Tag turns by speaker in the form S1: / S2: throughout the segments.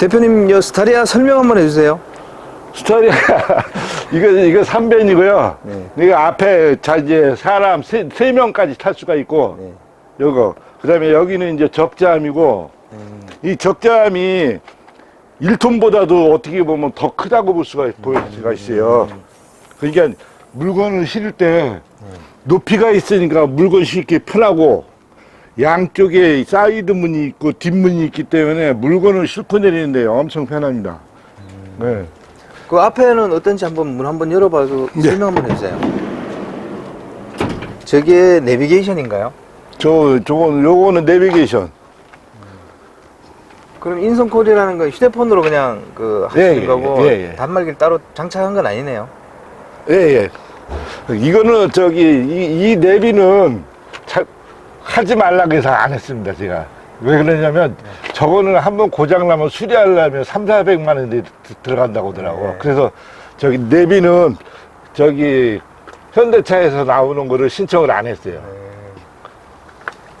S1: 대표님 여 스타리아 설명 한번 해주세요.
S2: 스타리아 이거 이거 3벤이고요.
S1: 네.
S2: 이거 앞에 자 이제 사람 세, 세 명까지 탈 수가 있고
S1: 네.
S2: 요거 그다음에 여기는 이제 적재함이고
S1: 음.
S2: 이 적재함이 1톤보다도 어떻게 보면 더 크다고 볼 수가 보일 수가 있어요. 그러니까 물건을 실을 때 높이가 있으니까 물건 실기 편하고 양쪽에 사이드 문이 있고 뒷문이 있기 때문에 물건을 싣고 내리는데 엄청 편합니다. 네.
S1: 그 앞에는 어떤지 한번 문 한번 열어봐서
S2: 네.
S1: 설명 한번 해주세요. 저게 내비게이션인가요?
S2: 저, 저건, 요거는 내비게이션.
S1: 그럼 인성콜이라는 건 휴대폰으로 그냥 그 하시는
S2: 예, 예,
S1: 거고
S2: 예, 예.
S1: 단말기를 따로 장착한 건 아니네요.
S2: 예, 예. 이거는 저기, 이, 이 내비는 차, 하지 말라고 해서 안 했습니다, 제가. 왜 그러냐면, 저거는 한번 고장나면 수리하려면 3, 400만 원이 들어간다고 하더라고.
S1: 네.
S2: 그래서 저기 내비는 저기 현대차에서 나오는 거를 신청을 안 했어요.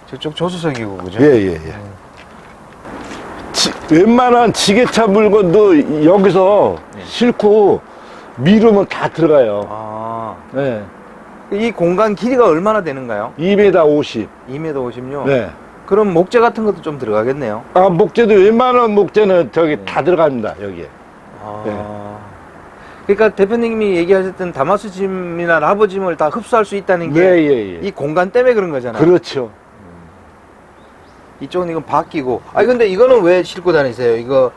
S1: 저쪽 조수석이고 그죠?
S2: 예, 예, 예. 지- 웬만한 지게차 물건도 여기서 싣고 미루면 다 들어가요.
S1: 아,
S2: 네.
S1: 이 공간 길이가 얼마나 되는가요?
S2: 2m 50.
S1: 2m 50요?
S2: 네.
S1: 그럼 목재 같은 것도 좀 들어가겠네요.
S2: 아, 목재도 웬만한 목재는 저기 다 들어갑니다, 여기에.
S1: 아.
S2: 네.
S1: 그러니까 대표님이 얘기하셨던 다마스 짐이나 라버 짐을 다 흡수할 수 있다는 게
S2: 네, 예, 예.
S1: 이 공간 때문에 그런 거잖아요.
S2: 그렇죠.
S1: 이쪽은 이건 바뀌고. 아니 근데 이거는 왜 싣고 다니세요? 이거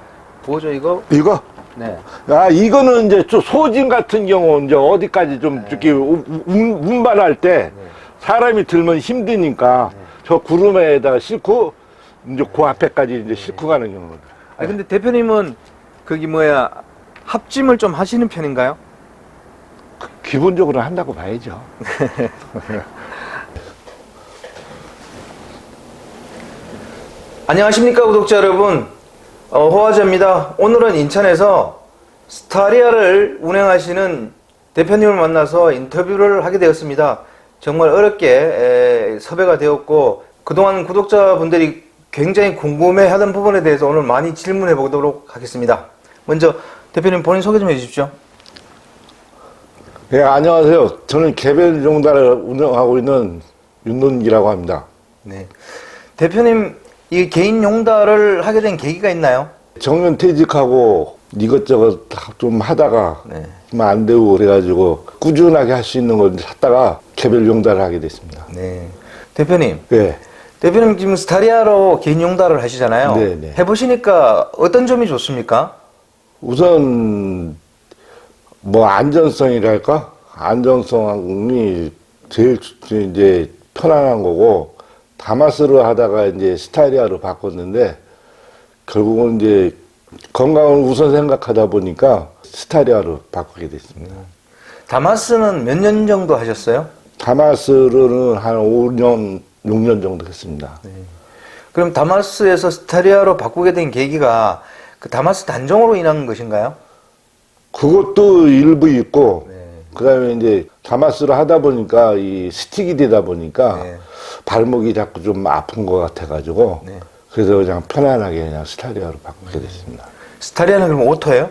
S1: 뭐죠 이거?
S2: 이거?
S1: 네.
S2: 아, 이거는 이제 좀 소진 같은 경우 이제 어디까지 좀 이렇게 운- 운- 운반할 때
S1: 네.
S2: 사람이 들면 힘드니까 저 구름에다가 싣고 이제 그 앞에까지 이제 싣고 가는 경우는.
S1: 아니 근데 대표님은 거기 뭐야 합짐을 좀 하시는 편인가요?
S2: 기본적으로 한다고 봐야죠.
S1: 안녕하십니까 구독자 여러분 어, 호화자입니다 오늘은 인천에서 스타리아를 운행하시는 대표님을 만나서 인터뷰를 하게 되었습니다 정말 어렵게 에, 섭외가 되었고 그동안 구독자분들이 굉장히 궁금해 하던 부분에 대해서 오늘 많이 질문해 보도록 하겠습니다 먼저 대표님 본인 소개 좀 해주십시오
S2: 예, 안녕하세요. 저는 개별 용달을 운영하고 있는 윤논기라고 합니다.
S1: 네. 대표님 이 개인 용달을 하게 된 계기가 있나요?
S2: 정년 퇴직하고 이것저것 다좀 하다가
S1: 네.
S2: 좀안 되고 그래가지고 꾸준하게 할 수 있는 걸 찾다가 개별 용달을 하게 됐습니다.
S1: 네. 대표님
S2: 예.
S1: 대표님 지금 스타리아로 개인 용달을 하시잖아요.
S2: 네, 네.
S1: 해보시니까 어떤 점이 좋습니까?
S2: 우선 뭐 안전성이랄까 안전성이 제일 이제 편안한 거고 다마스로 하다가 이제 스타리아로 바꿨는데 결국은 이제 건강을 우선 생각하다 보니까 스타리아로 바꾸게 됐습니다.
S1: 다마스는 몇 년 정도 하셨어요?
S2: 다마스로는 한 5년 6년 정도 했습니다.
S1: 그럼 다마스에서 스타리아로 바꾸게 된 계기가 그 다마스 단종으로 인한 것인가요?
S2: 그것도 일부 있고
S1: 네.
S2: 그다음에 이제 다마스를 하다 보니까 이 스틱이 되다 보니까
S1: 네.
S2: 발목이 자꾸 좀 아픈 것 같아가지고
S1: 네.
S2: 그래서 그냥 편안하게 그냥 스타리아로 바꾸게 됐습니다.
S1: 스타리아는 그럼 오토예요?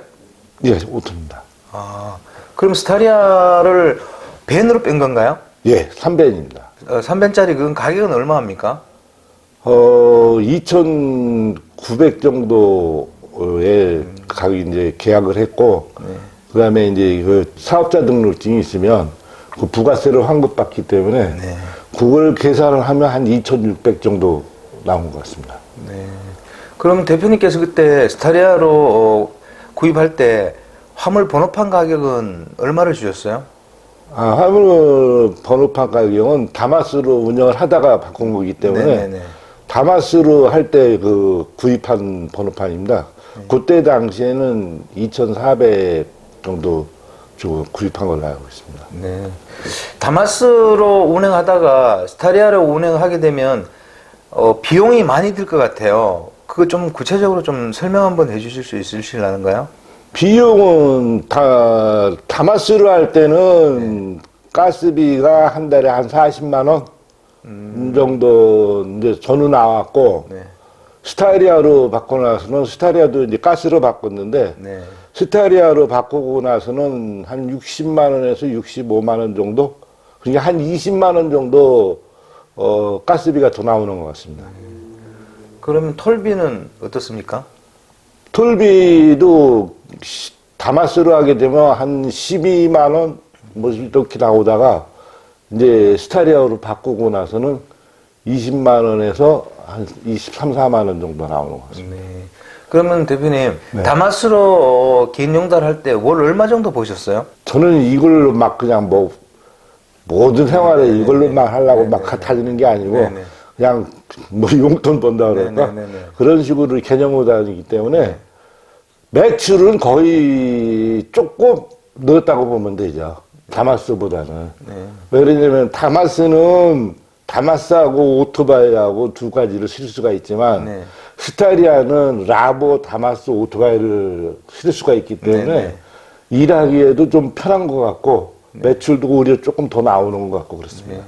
S2: 예, 오토입니다.
S1: 아, 그럼 스타리아를 벤으로 뺀 건가요?
S2: 예, 3벤입니다.
S1: 어, 3벤짜리 그건 가격은 얼마입니까?
S2: 어, 2,900 정도의 가격 이제 계약을 했고
S1: 네.
S2: 그 다음에 이제 그 사업자 등록증이 있으면 그 부가세를 환급받기 때문에
S1: 네.
S2: 그걸 계산을 하면 한 2,600 정도 나온 것 같습니다.
S1: 네. 그럼 대표님께서 그때 스타리아로 어, 구입할 때 화물 번호판 가격은 얼마를 주셨어요?
S2: 아, 화물 번호판 가격은 다마스로 운영을 하다가 바꾼 거기 때문에
S1: 네네네.
S2: 다마스로 할 때 그 구입한 번호판입니다. 그때 당시에는 2,400 정도 주고 구입한 걸로 알고 있습니다.
S1: 네. 다마스로 운행하다가 스타리아로 운행하게 되면 어, 비용이 많이 들 것 같아요. 그거 좀 구체적으로 좀 설명 한번 해주실 수 있으실라는가요?
S2: 비용은 다 다마스로 할 때는 가스비가 한 달에 한 40만 원 정도 이제 전후 나왔고
S1: 네.
S2: 스타리아로 바꾸고 나서는 스타리아도 이제 가스로 바꿨는데
S1: 네.
S2: 스타리아로 바꾸고 나서는 한 60만 원에서 65만 원 정도 그러니까 한 20만 원 정도 어, 가스비가 더 나오는 것 같습니다.
S1: 그러면 톨비는 어떻습니까?
S2: 톨비도 시- 다마스로 하게 되면 한 12만 원, 뭐 이렇게 나오다가 이제 스타리아로 바꾸고 나서는 20만 원에서 한 23, 4만 원 정도 나오는 것 같습니다.
S1: 네. 그러면 대표님
S2: 네.
S1: 다마스로 어, 개인 용달 할 때 월 얼마 정도 보셨어요?
S2: 저는 이걸로 막 그냥 뭐 모든 생활에 이걸로만 하려고 막 다니는 게 아니고
S1: 네, 네.
S2: 그냥 뭐 용돈 번다 그럴까
S1: 네, 네, 네, 네.
S2: 그런 식으로 개념으로 다니기 때문에 매출은 거의 조금 늘었다고 보면 되죠. 다마스보다는.
S1: 네.
S2: 왜 그러냐면 다마스는 다마스하고 오토바이하고 두 가지를 실을 수가 있지만
S1: 네.
S2: 스타리아는 라보, 다마스, 오토바이를 실을 수가 있기 때문에
S1: 네, 네.
S2: 일하기에도 좀 편한 것 같고 매출도 오히려 조금 더 나오는 것 같고 그렇습니다.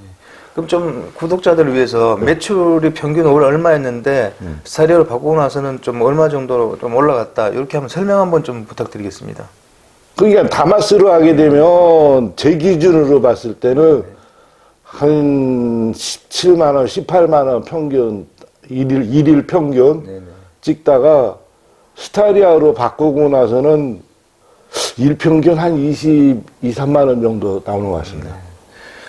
S1: 그럼 좀 구독자들을 위해서
S2: 네.
S1: 매출이 평균 월 얼마였는데
S2: 음.
S1: 스타리아로 바꾸고 나서는 좀 얼마 정도로 좀 올라갔다 이렇게 한번 설명 한번 좀 부탁드리겠습니다.
S2: 그러니까 다마스로 하게 되면 제 기준으로 봤을 때는 한 17만 원, 18만 원 평균 일일 일일 평균
S1: 네네.
S2: 찍다가 스타리아로 바꾸고 나서는 일평균 한 20, 2, 3만 원 정도 나오는 것 같습니다.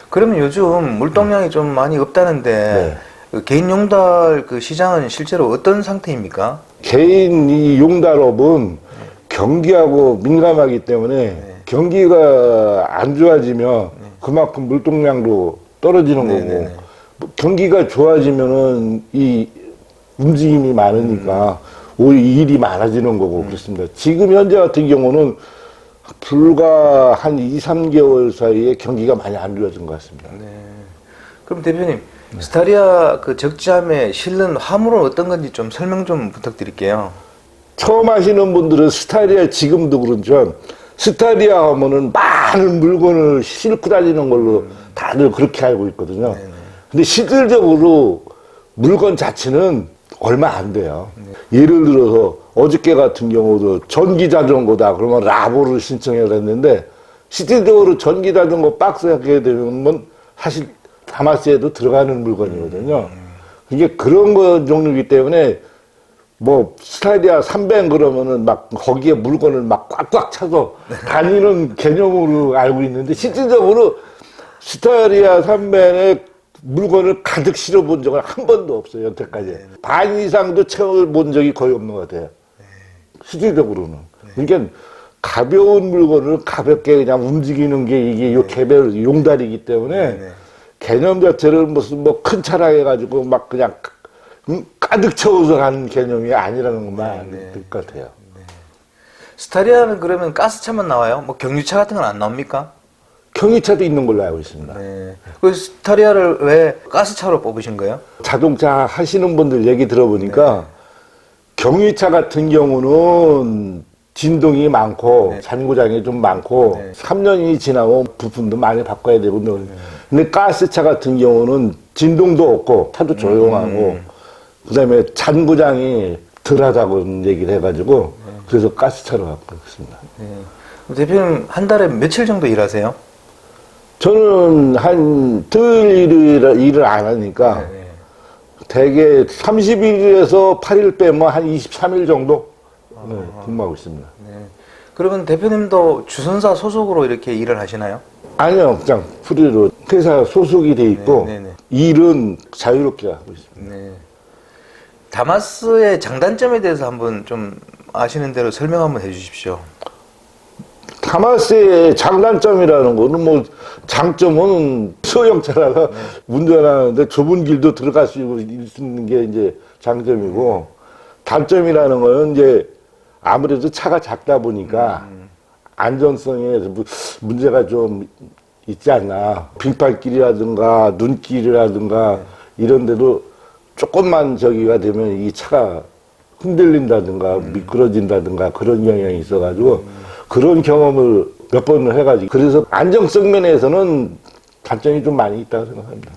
S1: 그러면 요즘 물동량이 좀 많이 없다는데
S2: 네.
S1: 그 개인 용달 그 시장은 실제로 어떤 상태입니까?
S2: 개인 이 용달업은 경기하고 민감하기 때문에 경기가 안 좋아지면 그만큼 물동량도 떨어지는
S1: 네,
S2: 거고
S1: 네, 네.
S2: 뭐 경기가 좋아지면은 이 움직임이 많으니까 오히려 일이 많아지는 거고 그렇습니다. 지금 현재 같은 경우는 불과 한 2, 3개월 사이에 경기가 많이 안 좋아진 것 같습니다.
S1: 네. 그럼 대표님
S2: 네.
S1: 스타리아 그 적재함에 실는 화물은 어떤 건지 좀 설명 좀 부탁드릴게요.
S2: 처음 하시는 분들은 스타리아 지금도 그렇지만 스타리아 하면은 많은 물건을 싣고 다니는 걸로 다들 그렇게 알고 있거든요. 근데 실질적으로 물건 자체는 얼마 안 돼요. 예를 들어서 어저께 같은 경우도 전기 자전거다 그러면 라보를 신청을 했는데 실질적으로 전기 자전거 박스 하게 되면 사실 다마스에도 들어가는 물건이거든요. 이게 그런 거 종류이기 때문에 뭐 스타디아 300 그러면은 막 거기에 물건을 막 꽉꽉 차서 다니는 개념으로 알고 있는데 실질적으로 스타리아 300에 물건을 가득 실어 본 적은 한 번도 없어요 여태까지 반 이상도 채워 본 적이 거의 없는 것 같아요 실질적으로는 그러니까 가벼운 물건을 가볍게 그냥 움직이는 게 이게 요 개별 용달이기 때문에
S1: 네.
S2: 개념 자체를 무슨 뭐 큰 차라 해가지고 막 그냥 음, 가득 채워서 가는 개념이 아니라는 것만
S1: 네.
S2: 알것 같아요.
S1: 스타리아는 그러면 가스차만 나와요? 뭐 경유차 같은 건 안 나옵니까?
S2: 경유차도 있는 걸로 알고 있습니다.
S1: 네. 그 스타리아를 왜 가스차로 뽑으신 거예요?
S2: 자동차 하시는 분들 얘기 들어보니까 경유차 같은 경우는 진동이 많고
S1: 네.
S2: 잔고장이 좀 많고
S1: 네.
S2: 3년이 지나면 부품도 많이 바꿔야 되고 근데 가스차 같은 경우는 진동도 없고 차도 조용하고 그다음에 잔고장이 덜하다고 얘기를 해가지고 그래서 가스차로 바꿨습니다.
S1: 네. 그럼 대표님 한 달에 며칠 정도 일하세요?
S2: 저는 한 토요일 일을, 일을 안 하니까
S1: 네.
S2: 대개 30일에서 8일 빼면 한 23일 정도 네, 근무하고 있습니다.
S1: 네. 그러면 대표님도 주선사 소속으로 이렇게 일을 하시나요?
S2: 아니요, 그냥 프리로 회사 소속이 돼 있고
S1: 네, 네, 네.
S2: 일은 자유롭게 하고 있습니다.
S1: 네. 다마스의 장단점에 대해서 한번 좀 아시는 대로 설명 한번 해주십시오.
S2: 다마스의 장단점이라는 거는 뭐 장점은 소형차라서 운전하는데 좁은 길도 들어갈 수 있는 게 이제 장점이고 단점이라는 거는 이제 아무래도 차가 작다 보니까 안전성에 무- 문제가 좀 있지 않나. 빙판길이라든가 눈길이라든가 이런 데도 조금만 저기가 되면 이 차가 흔들린다든가 미끄러진다든가 그런 경향이 있어가지고 그런 경험을 몇 번을 해가지고 그래서 안정성 면에서는 단점이 좀 많이 있다고 생각합니다.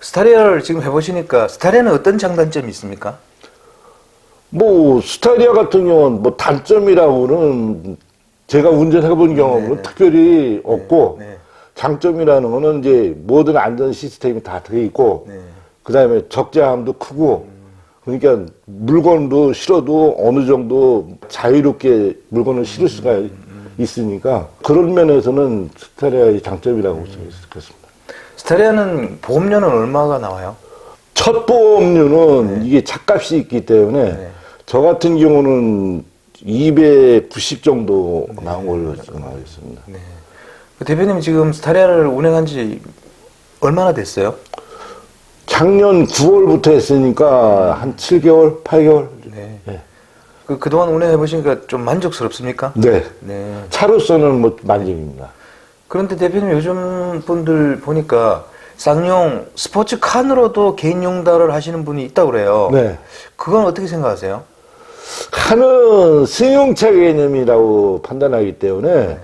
S1: 스타리아를 지금 해보시니까 스타리아는 어떤 장단점이 있습니까?
S2: 뭐 스타리아 같은 경우는 뭐 단점이라고는 제가 운전해본 경험은
S1: 네.
S2: 특별히 없고
S1: 네.
S2: 장점이라는 거는 이제 모든 안전 시스템이 다 돼 있고
S1: 네.
S2: 그 다음에 적재함도 크고 그러니까 물건도 실어도 어느 정도 자유롭게 물건을 실을 수가 있으니까 그런 면에서는 스타리아의 장점이라고 볼수 있겠습니다.
S1: 스타리아는 보험료는 얼마가 나와요?
S2: 첫 보험료는 이게 차값이 있기 때문에
S1: 네.
S2: 저 같은 경우는 290 정도 나온 걸로 지금 알고 있습니다.
S1: 네. 그 대표님 지금 스타리아를 운행한 지 얼마나 됐어요?
S2: 작년 9월부터 했으니까 한 7개월, 8개월.
S1: 네.
S2: 네.
S1: 그, 그동안 운행해 보시니까 좀 만족스럽습니까?
S2: 네.
S1: 네.
S2: 차로서는 뭐 만족입니다.
S1: 그런데 대표님 요즘 분들 보니까 쌍용 스포츠 칸으로도 개인 용달을 하시는 분이 있다고 그래요.
S2: 네.
S1: 그건 어떻게 생각하세요?
S2: 하는 승용차 개념이라고 판단하기 때문에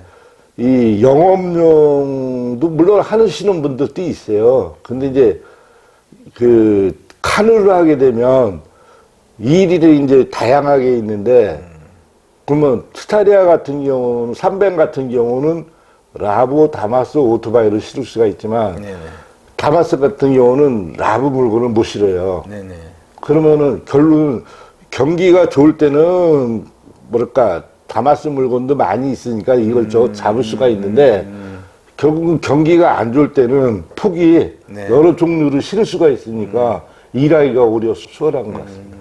S2: 이 영업용도 물론 하시는 분들도 있어요. 근데 이제 그 카누를 하게 되면 일이 이제 다양하게 있는데 그러면 스타리아 같은 경우는 300 같은 경우는 라보 다마스 오토바이를 실을 수가 있지만
S1: 네네.
S2: 다마스 같은 경우는 라보 물건을 못 실어요.
S1: 네네.
S2: 그러면은 결론은 경기가 좋을 때는 뭐랄까 다마스 물건도 많이 있으니까 이걸
S1: 음,
S2: 저 잡을 수가 있는데 결국은 경기가 안 좋을 때는 폭이
S1: 네.
S2: 여러 종류를 실을 수가 있으니까 일하기가 오히려 수월한 것 같습니다.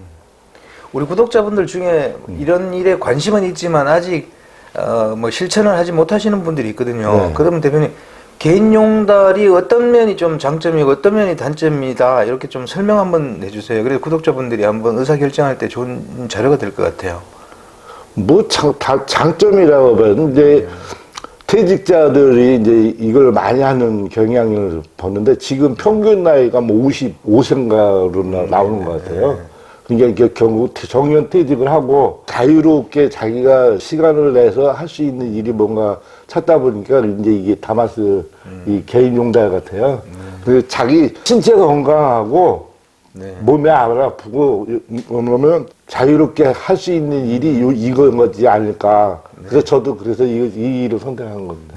S1: 우리 구독자분들 중에 이런 일에 관심은 있지만 아직 어, 뭐 실천을 하지 못하시는 분들이 있거든요.
S2: 네.
S1: 그러면 대표님 개인 용달이 어떤 면이 좀 장점이고 어떤 면이 단점이다 이렇게 좀 설명 한번 해주세요. 그래서 구독자분들이 한번 의사 결정할 때 좋은 자료가 될 것 같아요.
S2: 뭐 장, 다 장점이라고 봐요. 이제 퇴직자들이 이제 이걸 많이 하는 경향을 보는데 지금 평균 나이가 뭐 55세인가로 나오는 것 같아요. 그러니까 이게 결국 정년 퇴직을 하고 자유롭게 자기가 시간을 내서 할 수 있는 일이 뭔가 찾다 보니까 이제 이게 다마스 이 개인 용달 같아요. 그 자기 신체가 건강하고
S1: 네.
S2: 몸이 안 아프고 그러면 자유롭게 할 수 있는 일이 요- 이건 거지 않을까. 그래서 저도 그래서 이, 이 일을 선택한 겁니다.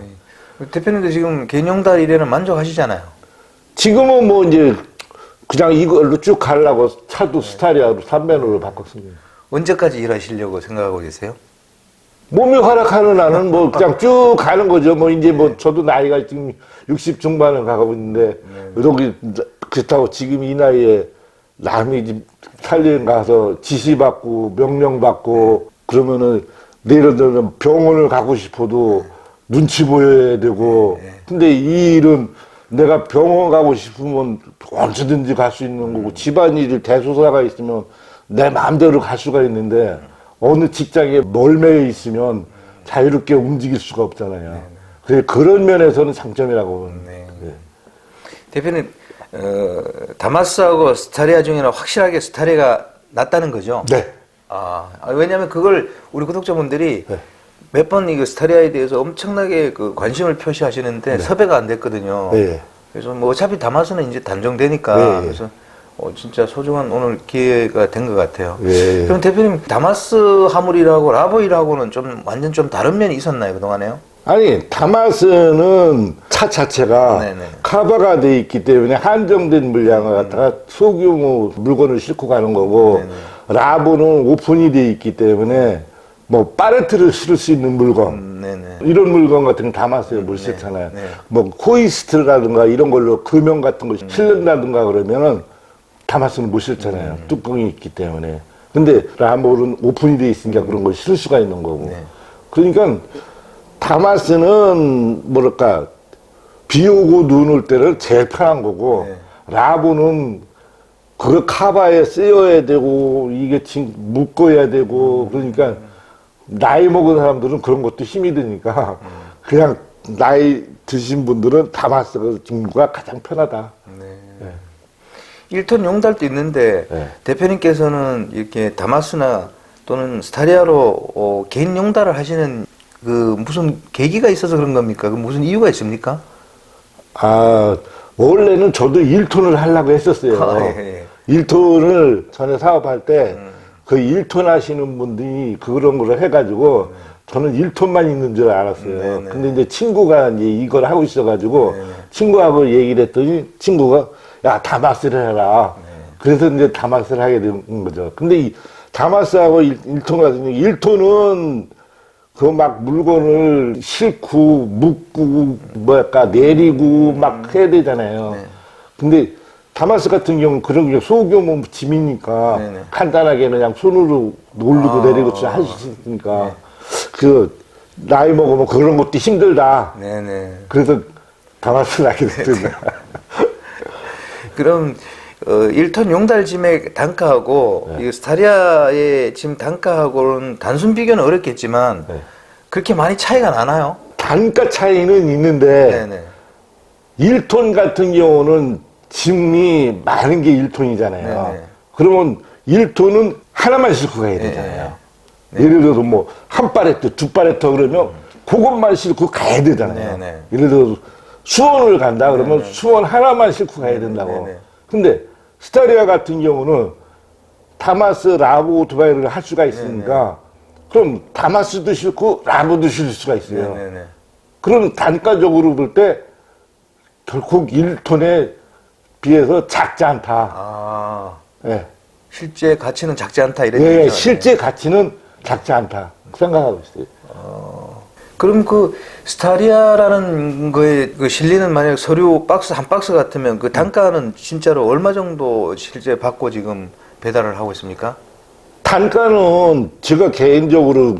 S1: 대표님도 지금 개인 용달 일에는 만족하시잖아요.
S2: 지금은 뭐 이제 그냥 이걸로 쭉 가려고 차도 스타리아로 3배로를 바꿨습니다.
S1: 언제까지 일하시려고 생각하고 계세요?
S2: 몸이 허락하는 한은 뭐 그냥 쭉 가는 거죠. 뭐 이제 뭐 저도 나이가 지금 60 중반을 가고 있는데 여기 그렇다고 지금 이 나이에 집 살림 가서 지시받고 명령받고 그러면은 예를 들면 병원을 가고 싶어도 눈치 보여야 되고 근데 이 일은 내가 병원 가고 싶으면 언제든지 갈 수 있는 거고 집안일이 대소사가 있으면 내 마음대로 갈 수가 있는데 어느 직장에 멀매여 있으면 자유롭게 움직일 수가 없잖아요. 그래서 그런 면에서는 장점이라고.
S1: 네.
S2: 네.
S1: 대표님 어, 다마스하고 스타리아 중에는 확실하게 스타리아가 낫다는 거죠?
S2: 네.
S1: 아, 아, 왜냐하면 그걸 우리 구독자분들이
S2: 네.
S1: 몇번 이거 스타리아에 대해서 엄청나게 그 관심을 표시하시는데 섭외가 안 됐거든요.
S2: 네.
S1: 그래서 뭐 어차피 다마스는 이제 단종되니까
S2: 네.
S1: 그래서 어, 진짜 소중한 오늘 기회가 된 것 같아요.
S2: 네.
S1: 그럼 대표님 다마스 화물이라고 라보일하고는 좀 완전 좀 다른 면이 있었나요 그 동안에요?
S2: 아니 다마스는 차 자체가
S1: 네네.
S2: 카바가 돼 있기 때문에 한정된 물량을 갖다가 소규모 물건을 싣고 가는 거고 라보는 오픈이 돼 있기 때문에 뭐 파레트를 실을 수 있는 물건
S1: 음, 네네.
S2: 이런 물건 같은 거 담았어요. 물 싣잖아요.
S1: 네.
S2: 뭐 코이스트라든가 이런 걸로 금형 같은 거 실른다든가 그러면은 담았으면 못 실잖아요. 뚜껑이 있기 때문에. 근데 라몰은 오픈이 돼 있으니까 그런 걸 실을 수가 있는 거고.
S1: 네.
S2: 그러니까 다마스는 뭐랄까 비 오고 눈 올 때는 제일 편한 거고
S1: 네.
S2: 라보는 그거 카바에 쓰여야 되고 이게 진 묶어야 되고 그러니까 나이 먹은 사람들은 그런 것도 힘이 드니까 그냥 나이 드신 분들은 다마스 중구가 가장 편하다.
S1: 네. 1톤 용달도 있는데
S2: 네.
S1: 대표님께서는 이렇게 다마스나 또는 스타리아로 어, 개인 용달을 하시는 그 무슨 계기가 있어서 그런 겁니까? 그 무슨 이유가 있습니까?
S2: 아 원래는 저도 1톤을 하려고 했었어요.
S1: 아, 예, 예.
S2: 1톤을 전에 사업할 때그 1톤 하시는 분들이 그런 걸 해가지고 저는 1톤만 있는 줄 알았어요.
S1: 네, 네.
S2: 근데 이제 친구가 이제 이걸 하고 있어가지고
S1: 네, 네.
S2: 친구하고 얘기를 했더니 친구가 야 다마스를 해라.
S1: 네.
S2: 그래서 이제 다마스를 하게 된 거죠. 근데 이 다마스하고 1, 톤 같은 경우 1톤은 그 막 물건을 싣고 묶고 뭐랄까 내리고 막 해야 되잖아요.
S1: 네.
S2: 근데 다마스 같은 경우는 그런 게 소규모 짐이니까
S1: 네네.
S2: 간단하게 그냥 손으로 올리고
S1: 아.
S2: 내리고 할 수 있으니까 그 나이 먹으면 그런 것도 힘들다.
S1: 네네.
S2: 그래서 다마스를 하게 됐거든요.
S1: 그럼 어, 1톤 용달짐의 단가하고
S2: 네.
S1: 이 스타리아의 짐 단가하고는 단순 비교는 어렵겠지만
S2: 네.
S1: 그렇게 많이 차이가 나나요?
S2: 단가 차이는 있는데
S1: 네네.
S2: 1톤 같은 경우는 짐이 많은 게 1톤이잖아요.
S1: 네네.
S2: 그러면 1톤은 하나만 싣고 가야 되잖아요. 예를 들어서 뭐한 파레트, 두 파레트 그러면 그것만 싣고 가야 되잖아요.
S1: 네네.
S2: 예를 들어서 수원을 간다 그러면 수원 하나만 싣고 가야 된다고.
S1: 네네.
S2: 근데 스타리아 같은 경우는 다마스 라브 오토바이를 할 수가 있으니까 그럼 다마스도 싣고 라브도 싣을 수가 있어요.
S1: 네네네.
S2: 그럼 단가적으로 볼 때 결국 1톤에 비해서 작지 않다.
S1: 아
S2: 예.
S1: 실제 가치는 작지 않다 이런
S2: 예,
S1: 얘기죠.
S2: 실제 가치는 작지 않다. 생각하고 있어요.
S1: 그럼 그 스타리아라는 거에 그 실리는 만약 서류 박스 한 박스 같으면 그 단가는 진짜로 얼마 정도 실제 받고 지금 배달을 하고 있습니까?
S2: 단가는 제가 개인적으로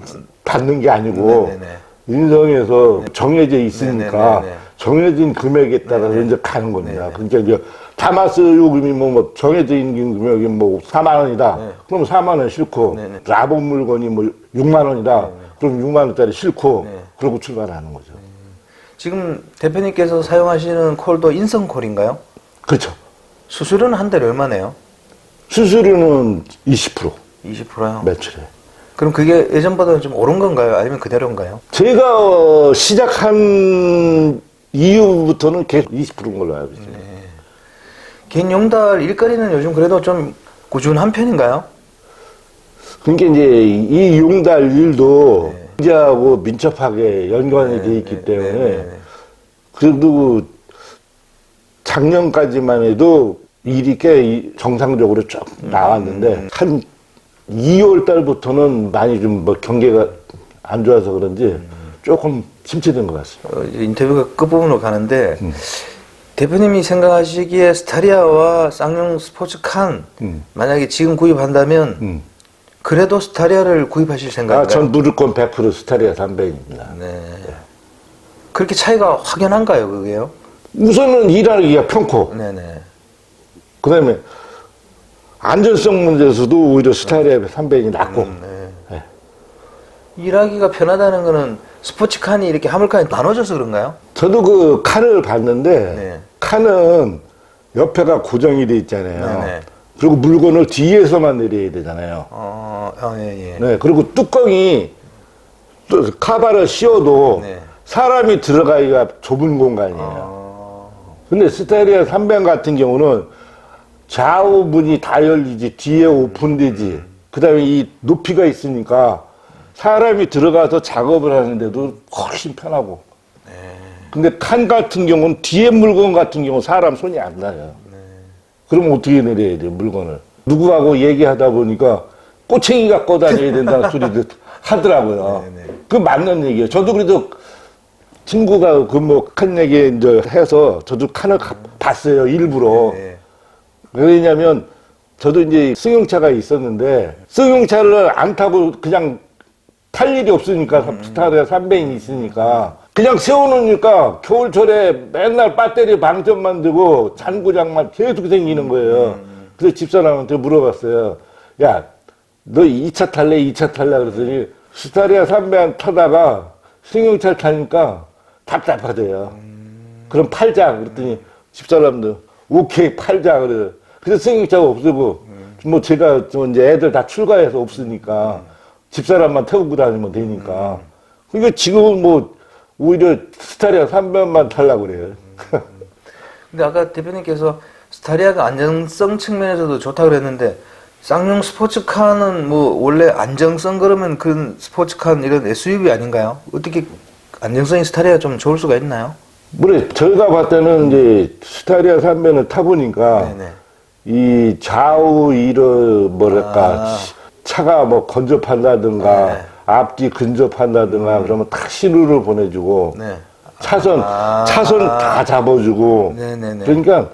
S2: 받는 게 아니고
S1: 네네네.
S2: 인성에서 정해져 있으니까
S1: 네네네네.
S2: 정해진 금액에 따라서
S1: 네네.
S2: 이제 가는 겁니다.
S1: 네네.
S2: 그러니까 이제 다마스 요금이 뭐, 뭐 정해져 있는 금액이 뭐 4만 원이다.
S1: 네.
S2: 그럼 4만 원 싫고
S1: 네네.
S2: 라보 물건이 뭐 6만 원이다. 그럼 6만 원짜리 싫고
S1: 네.
S2: 그러고 출발하는 거죠.
S1: 지금 대표님께서 사용하시는 콜도 인성 콜인가요?
S2: 그렇죠.
S1: 수수료는 한 달에 얼마네요?
S2: 수수료는 20%
S1: 20%요.
S2: 매출에.
S1: 그럼 그게 예전보다는 좀 오른 건가요? 아니면 그대로인가요?
S2: 제가 어, 시작한 이후부터는 계속 20%인 걸로 알고 있어요.
S1: 긴 용달 일거리는 요즘 그래도 좀 꾸준한 편인가요?
S2: 그러니까 이제 이 용달 일도
S1: 네.
S2: 경제하고 민첩하게 연관이 돼 있기
S1: 네,
S2: 때문에
S1: 네, 네.
S2: 그래도 작년까지만 해도 일이 꽤 이- 정상적으로 쭉
S1: 음,
S2: 나왔는데 한 2월 달부터는 많이 좀 뭐 경계가 안 좋아서 그런지
S1: 음.
S2: 조금 침체된 것 같습니다.
S1: 어, 인터뷰가 끝부분으로 가는데 대표님이 생각하시기에 스타리아와 쌍용 스포츠 칸
S2: 음.
S1: 만약에 지금 구입한다면
S2: 음.
S1: 그래도 스타리아를 구입하실 생각인가요?
S2: 아, 전 무조건 100% 스타리아 300입니다.
S1: 네. 그렇게 차이가 확연한가요, 그게요?
S2: 우선은 일하기가 편코.
S1: 네네.
S2: 그 다음에 안전성 문제에서도 오히려 스타리아 300이 낫고.
S1: 음, 네.
S2: 네.
S1: 일하기가 편하다는 거는 스포츠 칸이 이렇게 화물칸이 나눠져서 그런가요?
S2: 저도 그 칸을 봤는데
S1: 네.
S2: 칸은 옆에가 고정이 돼 있잖아요.
S1: 네네.
S2: 그리고 물건을 뒤에서만 내려야 되잖아요.
S1: 어, 아, 예, 예.
S2: 네. 그리고 뚜껑이 또 카바를 씌워도
S1: 네.
S2: 사람이 들어가기가 좁은 공간이에요.
S1: 어,
S2: 근데 스타리아 300 같은 경우는 좌우 문이 다 열리지 뒤에 오픈되지 그 다음에 이 높이가 있으니까 사람이 들어가서 작업을 하는데도 훨씬 편하고 근데 칸 같은 경우는 뒤에 물건 같은 경우 사람 손이 안 나요 그럼 어떻게 내려야 돼요 물건을? 누구하고 얘기하다 보니까 꼬챙이 갖고 다녀야 된다는 소리도 하더라고요.
S1: 네네.
S2: 그 맞는 얘기예요. 저도 그래도 친구가 그뭐칸 얘기 이제 해서 저도 칸을 가- 봤어요 일부러.
S1: 네.
S2: 왜냐면 저도 이제 승용차가 있었는데 승용차를 안 타고 그냥 탈 일이 없으니까 스타리아 300이 있으니까 그냥 세워놓으니까 겨울철에 맨날 배터리 방전 만들고 잔고장만 계속 생기는 거예요. 그래서 집사람한테 물어봤어요. 야, 너 2차 탈래? 2차 탈래? 그랬더니 스타리아 300 타다가 승용차 타니까 답답하대요. 그럼 팔자. 그랬더니 집사람도 오케이 팔자. 그래. 그래서 승용차가 없어고 뭐 제가 좀 이제 애들 다 출가해서 없으니까 집사람만 태우고 다니면 되니까. 그러니까 지금은 뭐 오히려 스타리아 300만 타려고 그래요.
S1: 근데 아까 대표님께서 스타리아가 안전성 측면에서도 좋다 그랬는데 쌍용 스포츠카는 뭐 원래 안정성 그러면 그 스포츠카 이런 SUV 아닌가요? 어떻게 안정성이 스타리아 좀 좋을 수가 있나요?
S2: 그래 저희가 봤을 때는 이제 스타리아 300을 타보니까
S1: 네네.
S2: 이 좌우 이를 뭐랄까
S1: 아.
S2: 차가 뭐 건접한다든가
S1: 네.
S2: 앞뒤 근접한다든가 그러면 탁 신호를 보내주고
S1: 네.
S2: 차선
S1: 아.
S2: 차선 다 잡아주고
S1: 네네네.
S2: 그러니까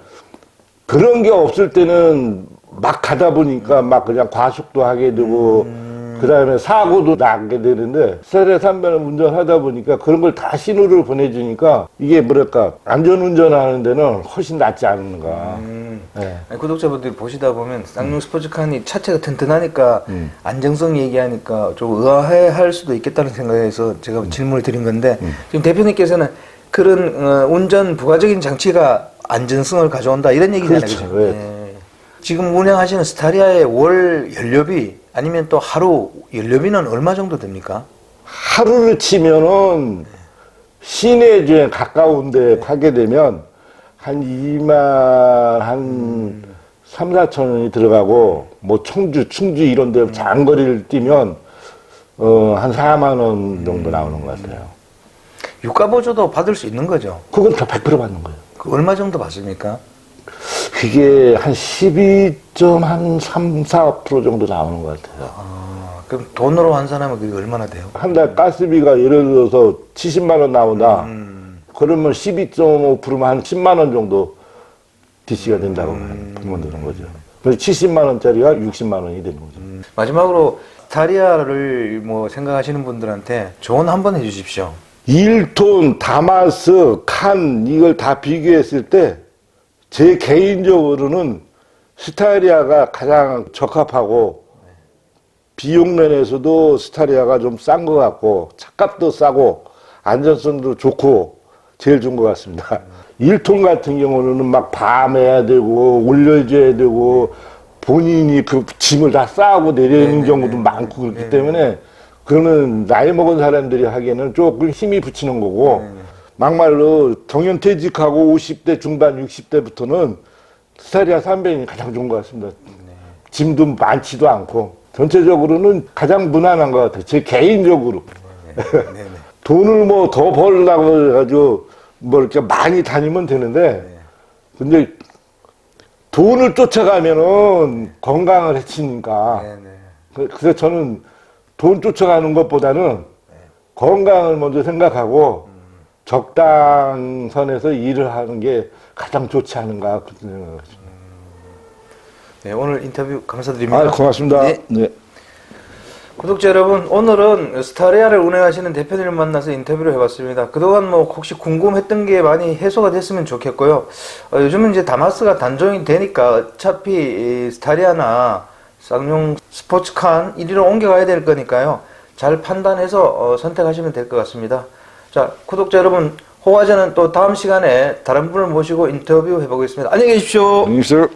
S2: 그런 게 없을 때는 막 가다 보니까 막 그냥 과속도 하게 되고
S1: 음.
S2: 그 다음에 사고도 나게 되는데 스타리아 300을 운전하다 보니까 그런 걸 다 신호를 보내주니까 이게 뭐랄까 안전운전하는 데는 훨씬 낫지 않은가
S1: 음.
S2: 예.
S1: 아니, 구독자분들이 보시다 보면 쌍용 스포츠카니 차체가 튼튼하니까
S2: 음.
S1: 안정성 얘기하니까 좀 의아해할 수도 있겠다는 생각에서 제가
S2: 음.
S1: 질문을 드린 건데 지금 대표님께서는 그런 어, 운전 부가적인 장치가 안전성을 가져온다 이런 얘기잖아요.
S2: 그렇죠.
S1: 그죠?
S2: 네.
S1: 예. 지금 운행하시는 스타리아의 월 연료비 아니면 또 하루 연료비는 얼마 정도 됩니까?
S2: 하루를 치면은 시내 주에 가까운 데 가게 되면 한 2만 한 3, 4천 원이 들어가고 뭐 청주, 충주 이런 데 장거리를 뛰면 어, 한 4만 원 정도 나오는 것 같아요.
S1: 유가 보조도 받을 수 있는 거죠.
S2: 그건 다 100% 받는 거예요.
S1: 그 얼마 정도 받습니까?
S2: 그게 한 12.3, 4% 정도 나오는 것 같아요.
S1: 아, 그럼 돈으로 환산하면 그게 얼마나 돼요?
S2: 한 달 가스비가 예를 들어서 70만 원 나온다.
S1: 음.
S2: 그러면 12.5%면 한 10만 원 정도 DC가 된다고 보면 되는 거죠. 그래서 70만 원짜리가 60만 원이 되는 거죠.
S1: 마지막으로 스타리아를 뭐 생각하시는 분들한테 조언 한번 해주십시오.
S2: 1톤, 다마스, 칸 이걸 다 비교했을 때 제 개인적으로는 스타리아가 가장 적합하고 비용 면에서도 스타리아가 좀 싼 것 같고 차값도 싸고 안전성도 좋고 제일 좋은 것 같습니다. 1톤 같은 경우는 막 밤해야 되고 올려줘야 되고 본인이 그 짐을 다 싸고 내리는
S1: 네네네.
S2: 경우도 많고 그렇기
S1: 네네.
S2: 때문에 그거는 나이 먹은 사람들이 하기에는 조금 힘이 붙이는 거고
S1: 네네.
S2: 막말로 정년퇴직하고 50대 중반 60대부터는 스타리아 300이 가장 좋은 것 같습니다. 짐도 많지도 않고 전체적으로는 가장 무난한 것 같아요. 제 개인적으로
S1: 네네.
S2: 돈을 뭐 더 벌려고 해가지고 뭐 이렇게 많이 다니면 되는데 근데 돈을 쫓아가면은 건강을 해치니까. 그- 그래서 저는 돈 쫓아가는 것보다는 건강을 먼저 생각하고 적당선에서 일을 하는 게 가장 좋지 않은가 그런 생각을 합니다.
S1: 네, 오늘 인터뷰 감사드립니다.
S2: 아, 고맙습니다.
S1: 네.
S2: 네.
S1: 구독자 여러분, 오늘은 스타리아를 운행하시는 대표님을 만나서 인터뷰를 해봤습니다. 그동안 뭐 혹시 궁금했던 게 많이 해소가 됐으면 좋겠고요. 어, 요즘은 이제 다마스가 단종이 되니까 어차피 이 스타리아나 쌍용 스포츠칸 1위로 옮겨가야 될 거니까요. 잘 판단해서 어, 선택하시면 될 것 같습니다. 자, 구독자 여러분, 호화제는 또 다음 시간에 다른 분을 모시고 인터뷰 해 보겠습니다. 안녕히 계십시오.
S2: 안녕히 계세요.